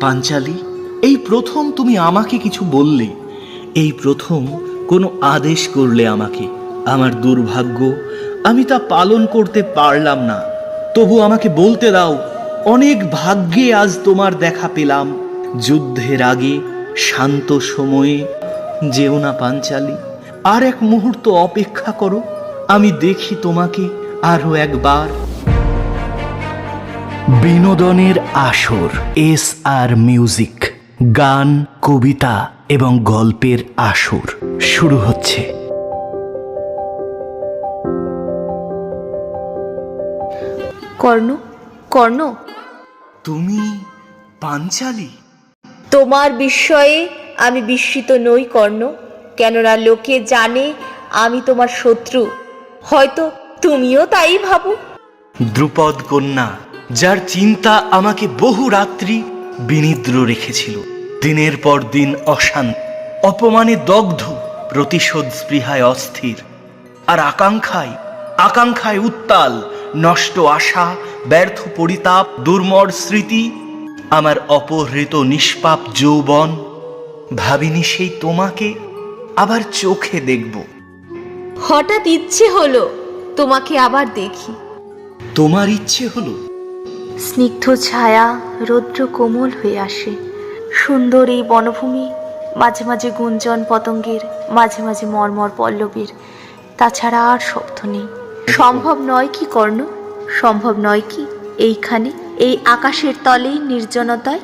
পাঞ্চালি, এই প্রথম তুমি আমাকে কিছু বললে। এই প্রথম কোনো আদেশ করলে আমাকে। আমার দুর্ভাগ্য, আমি তা পালন করতে পারলাম না। তবু আমাকে বলতে দাও, অনেক ভাগ্যে আজ তোমার দেখা পেলাম। যুদ্ধের আগে, শান্ত সময়ে, যেও না পাঞ্চালি, আর এক মুহূর্ত অপেক্ষা করো। আমি দেখি তোমাকে আরও একবার। বিনোদনের আসর এস আর মিউজিক গান কবিতা এবং গল্পের আসর। শুরু হচ্ছে। কর্ণ কর্ণ। তুমি পাঞ্চালি? তোমার বিস্ময়ে আমি বিস্মিত নই কর্ণ। কেননা লোকে জানে আমি তোমার শত্রু। হয়তো তুমিও তাই ভাবো। দ্রুপদ কন্যা যার চিন্তা আমাকে বহু রাত্রি বিনিদ্র রেখেছিল। দিনের পর দিন অশান্ত অপমানে দগ্ধ প্রতিশোধ স্পৃহায় অস্থির। আর আকাঙ্ক্ষায় আকাঙ্ক্ষায় উত্তাল নষ্ট আশা ব্যর্থ পরিতাপ দুর্মর স্মৃতি আমার অপহৃত নিষ্পাপ যৌবন। ভাবিনি সেই তোমাকে আবার চোখে দেখব। হঠাৎ ইচ্ছে হলো তোমাকে আবার দেখি। তোমার ইচ্ছে হলো স্নিগ্ধ ছায়া রৌদ্র কোমল হয়ে আসে। সুন্দর এই বনভূমি, মাঝে মাঝে গুঞ্জন পতঙ্গের, মাঝে মাঝে মর্মর পল্লবীর। তাছাড়া আর শব্দ নেই। সম্ভব নয় কি কর্ণ? সম্ভব নয় কি এইখানে, এই আকাশের তলেই নির্জনতায়?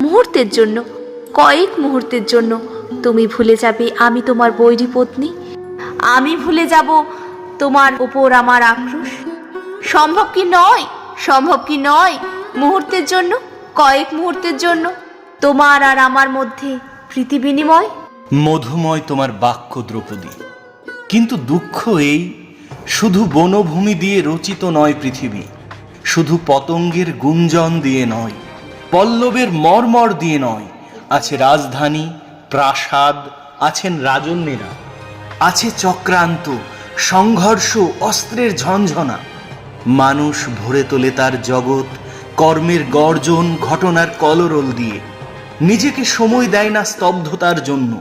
মুহূর্তের জন্য, কয়েক মুহূর্তের জন্য তুমি ভুলে যাবে আমি তোমার বৈরী পত্নী। আমি ভুলে যাব তোমার ওপর আমার আক্রোশ। সম্ভব কি নয়? সম্ভব কি নয়? মুহূর্তের জন্য, কয়েক মুহূর্তের জন্য। তোমার আর আমার মধ্যে প্রীতি বিনিময়? মধুময় তোমার বাক্য দ্রৌপদী। কিন্তু দুঃখ এই, শুধু বনভূমি দিয়ে রচিত নয় পৃথিবী। শুধু পতঙ্গের গুঞ্জন দিয়ে নয়, পল্লবের মর্মর দিয়ে নয়। আছে রাজধানী, প্রাসাদ, আছেন রাজন্যেরা। আছে চক্রান্ত, সংঘর্ষ, অস্ত্রের ঝঞ্ঝনা মানুষ ভরে তোলে তার জগৎ কর্মের গর্জন ঘটনার কলরোল দিয়ে। নিজেকে সময় দেয় না স্তব্ধতার জন্য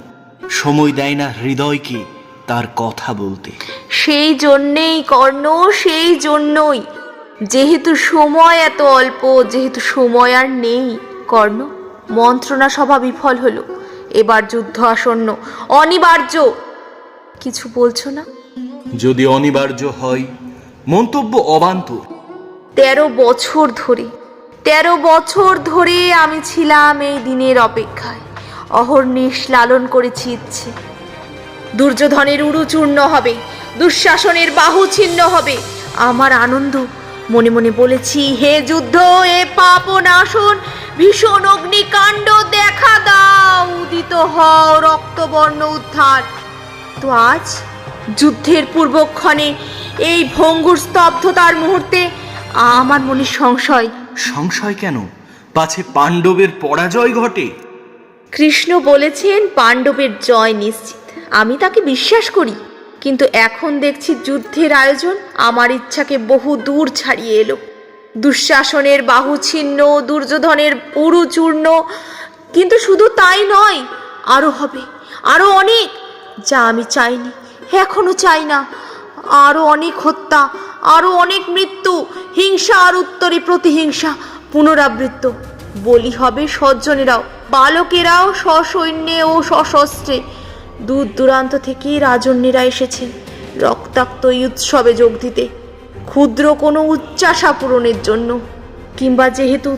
সময় দেয় না হৃদয়কে তার কথা বলতে। সেই জন্যেই কর্ণ সেই জন্যই। যেহেতু সময় এত অল্প যেহেতু সময় আর নেই কর্ণ মন্ত্রণা সভা বিফল হলো। এবার যুদ্ধ আসন্ন। অনিবার্য। কিছু বলছো না? যদি অনিবার্য হয় মন্তব্য অবান্তর। তেরো বছর ধরে, তেরো বছর ধরে আমি ছিলাম এই দিনের অপেক্ষায়। অহর্নিশ লালন করেছি ইচ্ছে। দুর্যোধনের উড়ু চূর্ণ হবে, দুঃশাসনের বাহু ছিন্ন হবে। আমার আনন্দ, মনে মনে বলেছি, হে যুদ্ধ এ পাপ নাশন, ভীষণ অগ্নিকাণ্ড, দেখা দাও, উদিত হও রক্তবর্ণ উদ্ধার। তো আজ যুদ্ধের পূর্বক্ষণে এই ভঙ্গুর স্তব্ধতার মুহূর্তে আমার মনে সংশয়। সংশয় কেন? পাছে পাণ্ডবের পরাজয় ঘটে। কৃষ্ণ বলেছেন পাণ্ডবের জয় নিশ্চিত। আমি তাকে বিশ্বাস করি কিন্তু এখন দেখছি যুদ্ধের আয়োজন আমার ইচ্ছাকে বহু দূর ছাড়িয়ে এলো। দুঃশাসনের বাহু ছিন্ন দুর্যোধনের উরু চূর্ণ কিন্তু শুধু তাই নয় আরও হবে আরও অনেক যা আমি চাইনি এখনও চাই না। আরও অনেক হত্যা আরও অনেক মৃত্যু, হিংসা আর উত্তরে প্রতিহিংসা, পুনরাবৃত্ত। বলি হবে সজ্জনেরাও, বালকেরাও সসৈন্যে ও সশস্ত্রে। দূর দূরান্ত থেকে রাজন্যেরা এসেছেন রক্তাক্ত এই উৎসবে যোগ দিতে। ক্ষুদ্র কোনো উচ্চাসা পূরণের জন্য, কিংবা যেহেতু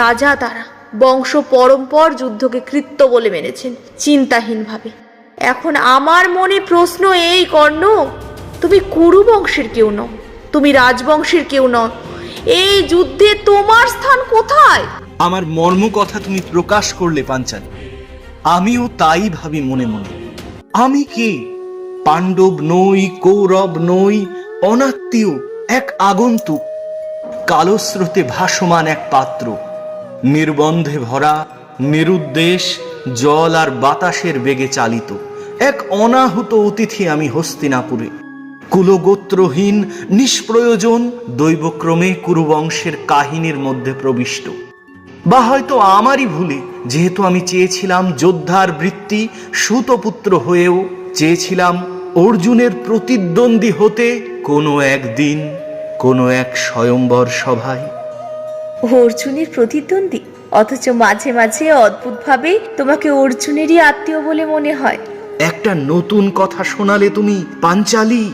রাজা তারা বংশ পরম্পর যুদ্ধকে কৃত্য বলে মেনেছেন, চিন্তাহীনভাবে। এখন আমার মনে প্রশ্ন এই কর্ণ তুমি কুরু বংশের কেউ নও, তুমি রাজবংশের কেউ নও। এই যুদ্ধে তোমার স্থান কোথায়? আমার মর্ম কথা তুমি প্রকাশ করলে, পাঞ্চাল। আমিও তাই ভাবি মনে মনে। আমি কে? পাণ্ডব নই, কৌরব নই, অনাত্মীয় এক আগন্তুক। কালো স্রোতে ভাসমান এক পাত্র। নির্বন্ধে ভরা, নিরুদ্দেশ, জল আর বাতাসের বেগে চালিত। এক অনাহুত অতিথি আমি হস্তিনাপুরে। কুলগোত্রহীন নিষ্প্রয়োজন দৈবক্রমে কুরুবংশের কাহিনীর মধ্যে প্রবিষ্ট। বা হয়তো আমারই ভুলে যেহেতু আমি চেয়েছিলাম যোদ্ধার বৃত্তি সুতপুত্র হয়েও চেয়েছিলাম অর্জুনের প্রতিদ্বন্দ্বী হতে কোনো একদিন কোনো এক স্বয়ম্বর সভায়। অর্জুনের প্রতিদ্বন্দ্বী? অথচ মাঝে মাঝে অদ্ভুতভাবে তোমাকে অর্জুনেরই আত্মীয় বলে মনে হয়। একটা নতুন কথা শোনালে তুমি পাঞ্চালি।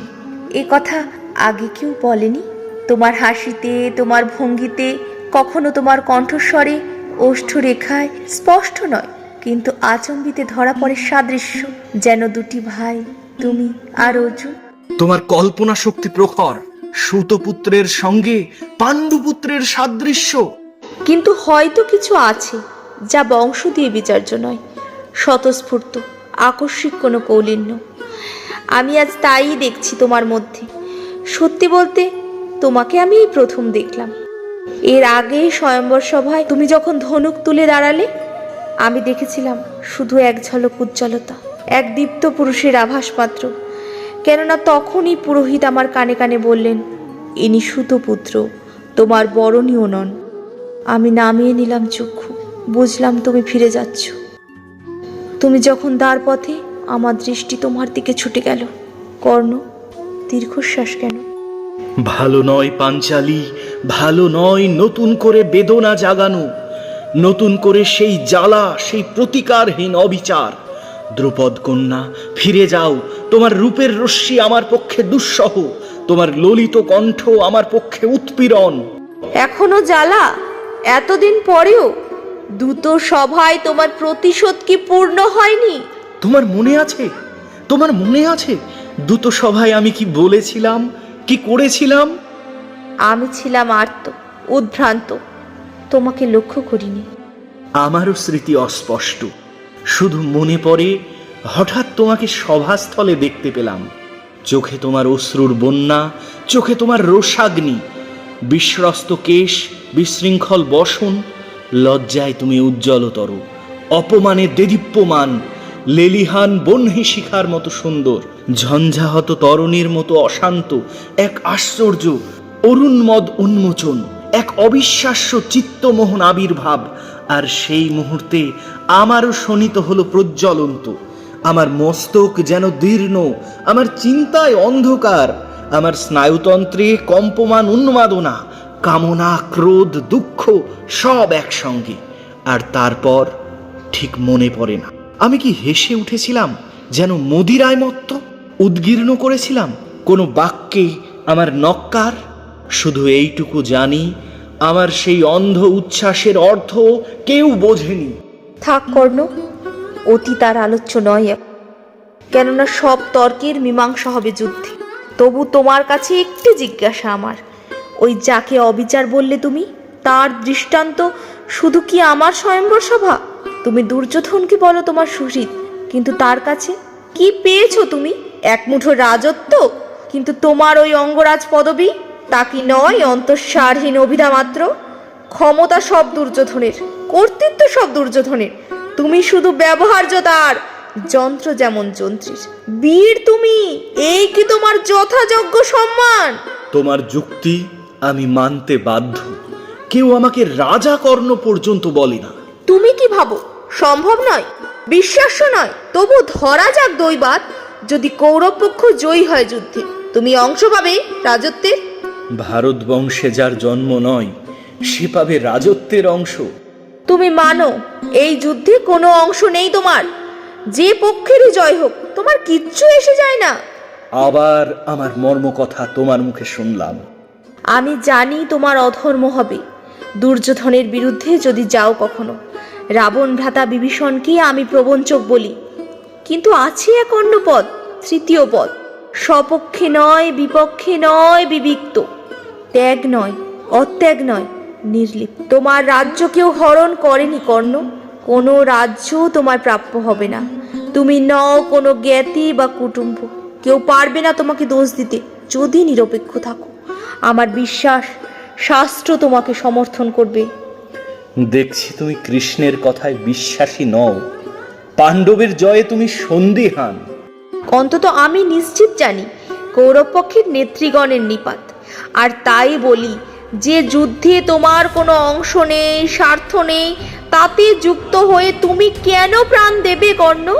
এ কথা আগে কেউ বলেনি? তোমার হাসিতে তোমার ভঙ্গিতে কখনো তোমার কণ্ঠস্বরে ওষ্ঠরেখায় স্পষ্ট নয় কিন্তু আচম্বিতে ধরা পড়ে সাদৃশ্য। যেন দুটি ভাই তুমি আর অর্জুন। তোমার কল্পনা শক্তি প্রখর সুতপুত্রের সঙ্গে পাণ্ডুপুত্রের সাদৃশ্য। কিন্তু হয়তো কিছু আছে যা বংশ দিয়ে বিচার্য নয়। স্বতঃস্ফূর্ত আকস্মিক কোনো কৌলিন্য। আমি আজ তাই দেখছি তোমার মধ্যে। সত্যি বলতে, তোমাকে আমি এই প্রথম দেখলাম। এর আগে স্বয়ম্বর সভায় তুমি যখন ধনুক তুলে দাঁড়ালে, আমি দেখেছিলাম শুধু এক ঝলক উজ্জ্বলতা, এক দীপ্ত পুরুষের আভাস মাত্র। কেননা তখনই পুরোহিত আমার কানে কানে বললেন, ইনি সুতপুত্র তোমার বরণীয় নন। আমি নামিয়ে নিলাম চক্ষু, বুঝলাম তুমি ফিরে যাচ্ছ। তুমি যখন দ্বার পথে আমার দৃষ্টি তোমার দিকে ছুটে গেল। কর্ণ দীর্ঘশ্বাস কেন? ভালো নয় পাঞ্চালি ভালো নয় নতুন করে বেদনা জাগানো। নতুন করে সেই জ্বালা সেই প্রতিকারহীন অবিচার। দ্রুপদ কন্যা ফিরে যাও। তোমার রূপের রশ্মি আমার পক্ষে দুঃসহ। তোমার ললিত কণ্ঠ আমার পক্ষে উৎপীড়ন। এখনও জ্বালা? এতদিন পরেও? দ্রুত সভায় তোমার প্রতিশোধ কি পূর্ণ হয়নি? তোমার মনে আছে? তোমার মনে আছে? দ্রুত সভায় আমি কি বলেছিলাম? কি করেছিলাম? আমি ছিলাম আর্ত উদ্ভ্রান্ত। তোমাকে লক্ষ্য করিনি। আমারও স্মৃতি অস্পষ্ট। শুধু মনে পড়ে হঠাৎ তোমাকে সভাস্থলে দেখতে পেলাম। চোখে তোমার অশ্রুর বন্যা চোখে তোমার রোষাগ্নি বিশ্বস্ত কেশ বিশৃঙ্খল বসন লজ্জায় তুমি উজ্জ্বলতর অপমানে দেদীপ্যমান লেলিহান বহ্নি শিখার মতো সুন্দর, ঝঞ্ঝাহত তরণীর মতো অশান্ত, এক আশ্চর্য, অরুণমদ উন্মোচন, এক অবিশ্বাস্য চিত্তমোহন আবির্ভাব। আর সেই মুহূর্তে আমারও শোনিত হলো প্রজ্বলন্ত। আমার মস্তক যেন দীর্ণ, আমার চিন্তায় অন্ধকার, আমার স্নায়ুতন্ত্রে কম্পমান উন্মাদনা, কামনা, ক্রোধ, দুঃখ সব একসঙ্গে। আর তারপর ঠিক মনে পড়ে না। আমি কি হেসে উঠেছিলাম যেন মদিরায় মত্ত? উদ্গীর্ণ করেছিলাম কোনো বাক্যে আমার নক্কার? শুধু এইটুকু জানি, আমার সেই অন্ধ উচ্ছ্বাসের অর্থ কেউ বোঝেনি। থাক কর্ণ, অতি তার আলোচ্য নয়। কেননা সব তর্কের মীমাংসা হবে যুদ্ধে। তবু তোমার কাছে একটি জিজ্ঞাসা আমার। ওই যাকে অবিচার বললে তুমি, তার দৃষ্টান্ত শুধু কি আমার স্বয়ম্বর সভা? তুমি দুর্যোধনকে বলো তোমার সুহৃদ কিন্তু তার কাছে কি পেয়েছ তুমি? এক মুঠো রাজত্ব? কিন্তু তোমার ওই অঙ্গরাজ পদবী? তা কি নয় অন্তঃসারহীন অভিধা মাত্র? ক্ষমতা সব দুর্যোধনের কর্তৃত্ব সব দুর্যোধনের। তুমি শুধু ব্যবহার্য তার যন্ত্র যেমন যন্ত্রীর। বীর তুমি এই কি তোমার যথাযোগ্য সম্মান? তোমার যুক্তি আমি মানতে বাধ্য। কেউ আমাকে রাজা কর্ণ পর্যন্ত বলে না। তুমি কি ভাবো? সম্ভব নয় বিশ্বাস্য নয় তবু ধরা যাক দৈবাত যদি কৌরব পক্ষ জয়ী হয় যুদ্ধে তুমি অংশ পাবে রাজত্বের। ভারত বংশে যার জন্ম নয় সে পাবে রাজত্বের অংশ। তুমি মানো এই যুদ্ধে কোনো অংশ নেই তোমার। যে পক্ষেরই জয় হোক তোমার কিচ্ছু এসে যায় না। আবার আমার মর্মকথা তোমার মুখে শুনলাম। আমি জানি তোমার অধর্ম হবে দুর্যোধনের বিরুদ্ধে যদি যাও কখনো রাবণ ভ্রাতা বিভীষণকে আমি প্রবঞ্চক বলি। কিন্তু আছে এক অন্য পদ তৃতীয় পদ। স্বপক্ষে নয়, বিপক্ষে নয়, বিবিক্ত। ত্যাগ নয়, অত্যাগ নয় নির্লিপ তোমার রাজ্য কেউ হরণ করেনি, কর্ণ। কোনো রাজ্য তোমার প্রাপ্য হবে না। তুমি নও কোনো জ্ঞাতি বা কুটুম্ব। কেউ পারবে না তোমাকে দোষ দিতে, যদি নিরপেক্ষ থাকো। আমার বিশ্বাস, শাস্ত্র তোমাকে সমর্থন করবে। দেখছি তুমি কৃষ্ণের কথায় বিশ্বাসী নও। পাণ্ডবের জয়ে তুমি সন্দেহান। অন্তত আমি নিশ্চিত জানি কৌরব পক্ষের নেত্রীগণের নিপাত। আর তাই বলি যে যুদ্ধে তোমার কোনো অংশ নেই স্বার্থ নেই তাতে যুক্ত হয়ে তুমি কেন প্রাণ দেবে কর্ণ?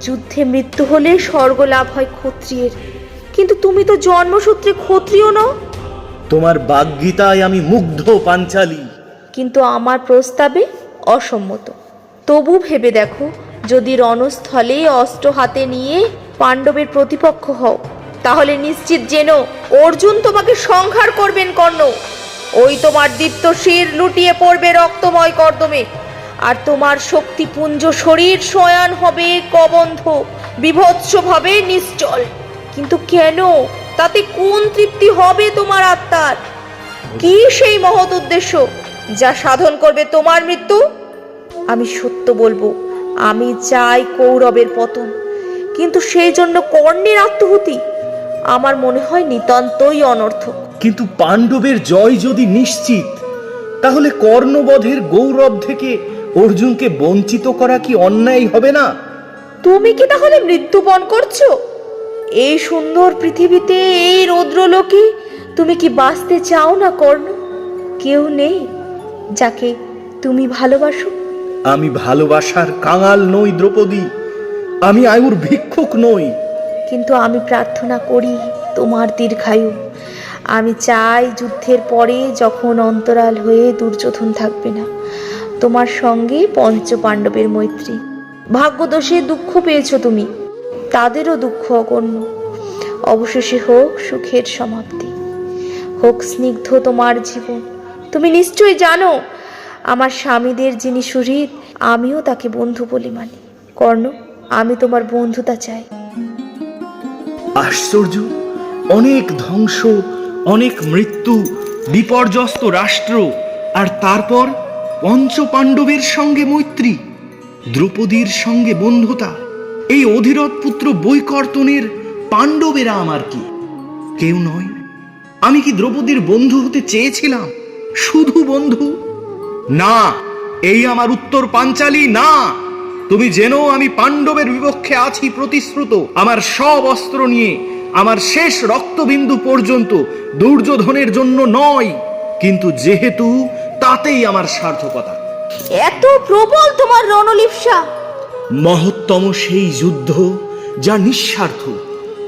যুদ্ধে মৃত্যু হলে স্বর্গ লাভ হয় ক্ষত্রিয়ের। কিন্তু তুমি তো জন্মসূত্রে ক্ষত্রিয় নও। তোমার বাগ্যিতায় আমি মুগ্ধ পাঞ্চালী। কিন্তু আমার প্রস্তাবে অসম্মত। তবু ভেবে দেখো, যদি রণস্থলে অস্ত্র হাতে নিয়ে পাণ্ডবের প্রতিপক্ষ হও, তাহলে নিশ্চিত যেন অর্জুন তোমাকে সংহার করবেন, কর্ণ। ওই তোমার দীপ্ত শির লুটিয়ে পড়বে রক্তময় কর্দমে, আর তোমার শক্তিপুঞ্জ শরীর শয়ান হবে কবন্ধ, বিভৎসভাবে নিশ্চল। কিন্তু কেন? তাতে কোন তৃপ্তি হবে তোমার আত্মার? কি সেই মহৎ উদ্দেশ্য? যা সাধন করবে তোমার মৃত্যু? আমি সত্য বলব আমি চাই কৌরবের পতন। কিন্তু সেই জন্য কর্ণের আত্মহুতি। আমার মনে হয় নিতান্তই অনর্থক। কিন্তু পাণ্ডবের জয় যদি নিশ্চিত তাহলে কর্ণবধের গৌরব থেকে অর্জুনকে বঞ্চিত করা কি অন্যায় হবে না? তুমি কি তাহলে মৃত্যুপণ করছ? এই সুন্দর পৃথিবীতে এই রৌদ্রলোকে তুমি কি বাঁচতে চাও না কর্ণ? কেউ নেই। যাকে তুমি ভালোবাসো? আমি ভালোবাসার কাঙাল নই দ্রৌপদী। আমি আয়ুর ভিক্ষুক নই। কিন্তু আমি প্রার্থনা করি তোমার দীর্ঘায়ু। আমি চাই যুদ্ধের পরে যখন অন্তরাল হয়ে দুর্যোধন থাকবে না। তোমার সঙ্গে পঞ্চ পাণ্ডবের মৈত্রী। ভাগ্যদোষে দুঃখ পেয়েছ তুমি। তাদেরও দুঃখ অগণ্য। অবশেষে হোক সুখের সমাপ্তি। হোক স্নিগ্ধ তোমার জীবন। তুমি নিশ্চয়ই জানো, আমার স্বামীদের যিনি সুহৃদ, আমিও তাকে বন্ধু বলি মানি। কর্ণ, আমি তোমার বন্ধুতা চাই। আশ্চর্য, অনেক ধ্বংস, অনেক মৃত্যু, বিপর্যস্ত রাষ্ট্র, আর তারপর পঞ্চ পাণ্ডবের সঙ্গে মৈত্রী, দ্রৌপদীর সঙ্গে বন্ধুতা। এই অধীরথ পুত্র বৈকর্তনের পাণ্ডবেরা আমার কি? কেউ নয়। আমি কি দ্রৌপদীর বন্ধু হতে চেয়েছিলাম? শুধু বন্ধু। না এই আমার উত্তর পাঞ্চালী না। তুমি জেনো আমি পাণ্ডবের বিপক্ষে আছি প্রতিশ্রুত। আমার সব অস্ত্র নিয়ে আমার শেষ রক্তবিন্দু পর্যন্ত দুর্যোধনের জন্য নয়। কিন্তু যেহেতু তাতেই আমার সার্থকতা। এত প্রবল তোমার রণলিপসা মহত্তম সেই যুদ্ধ যা নিঃস্বার্থ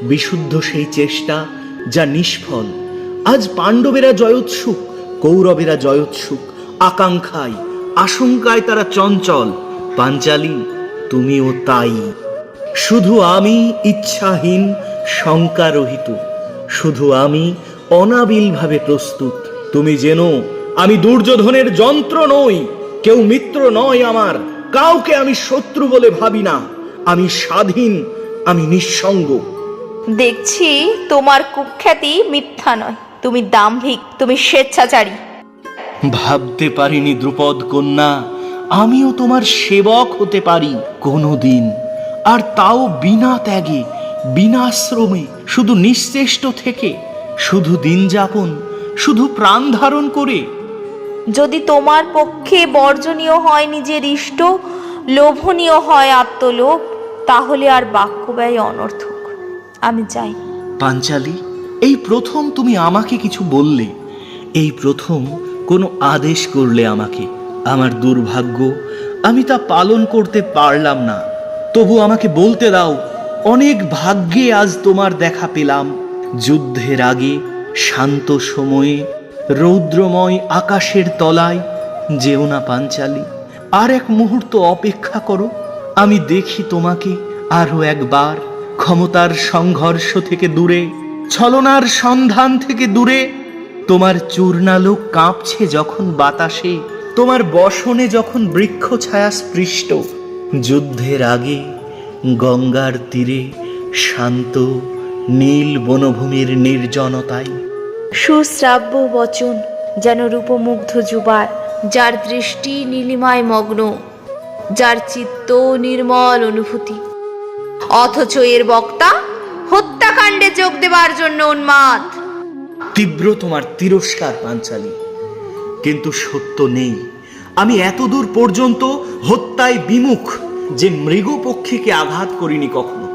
বিশুদ্ধ সেই চেষ্টা যা নিষ্ফল। আজ পাণ্ডবেরা জয়োৎসুক কৌরবেরা জয়োৎসুক, আকাঙ্ক্ষায়, আশঙ্কায় তারা চঞ্চল, পাঞ্চালী, তুমিও তাই। শুধু আমি ইচ্ছাহীন, শঙ্কারহিত, শুধু আমি অনাবিলভাবে প্রস্তুত। তুমি যেন আমি দুর্যোধনের যন্ত্র নই, কেউ মিত্র নয় আমার, কাউকে আমি শত্রু বলে ভাবি না। আমি স্বাধীন, আমি নিঃসঙ্গ। দেখছি তোমার কুখ্যাতি মিথ্যা নয়। তুমি দাম্ভিক তুমি স্বেচ্ছাচারী। ভাবতে পারিনি দ্রুপদ কন্যা আমিও তোমার সেবক হতে পারি কোনোদিন। আর তাও বিনা ত্যাগে বিনা শ্রমে শুধু নিশ্চেষ্ট থেকে শুধু দিন যাপন শুধু প্রাণ ধারণ করে। যদি তোমার পক্ষে বর্জনীয় হয় নিজের ইষ্ট লোভনীয় হয় আত্মলোভ তাহলে আর বাক্য ব্যয় অনর্থক। আমি চাই পাঞ্চালি এই প্রথম তুমি আমাকে কিছু বললে, এই প্রথম কোনো আদেশ করলে আমাকে। আমার দুর্ভাগ্য, আমি তা পালন করতে পারলাম না। তবু আমাকে বলতে দাও, অনেক ভাগ্যে আজ তোমার দেখা পেলাম। যুদ্ধের আগে, শান্ত সময়ে, রৌদ্রময় আকাশের তলায়, যেও না পাঞ্চালি, আর এক মুহূর্ত অপেক্ষা করো। আমি দেখি তোমাকে আরও একবার, ক্ষমতার সংঘর্ষ থেকে দূরে। ছলনার সন্ধান থেকে দূরে, তোমার চূর্ণালোক কাঁপছে যখন বাতাসে, তোমার বসনে যখন বৃক্ষ ছায়া স্পৃষ্ট, যুদ্ধের আগে গঙ্গার তীরে শান্ত নীল বনভূমির নির্জনতায়। সুশ্রাব্য বচন যেন রূপমুগ্ধ যুবার, যার দৃষ্টি নীলিমায় মগ্ন, যার চিত্ত নির্মল অনুভূতি। অথচ এর বক্তা যোগ দেবার জন্য উন্মাদ। তীব্র তোমার তিরস্কার, পাঞ্চালী। কিন্তু সত্য নেই। আমি এত দূর পর্যন্ত হত্যায় বিমুখ যে মৃগপক্ষীকে আঘাত করিনি কখনো।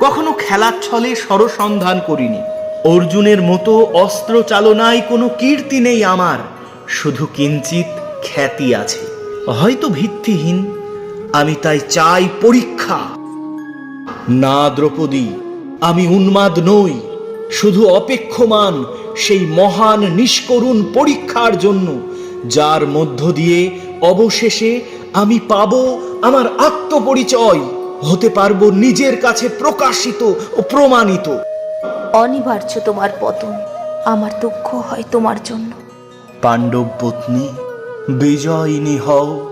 কখনো খেলার ছলে সরসন্ধান করিনি। অর্জুনের মতো অস্ত্র চালনায় কোনো কীর্তি নেই আমার। শুধু কিঞ্চিত খ্যাতি আছে। হয়তো ভিত্তিহীন। আমি তাই চাই পরীক্ষা। না দ্রৌপদী আমি উন্মাদ নই শুধু অপেক্ষমান সেই মহান নিষ্করুণ পরীক্ষার জন্য যার মধ্য দিয়ে অবশেষে আমি পাব আমার আত্মপরিচয় হতে পারব নিজের কাছে প্রকাশিত ও প্রমাণিত। অনিবার্য তোমার পতন আমার দুঃখ হয় তোমার জন্য। পাণ্ডব পত্নী বিজয়িনী হও।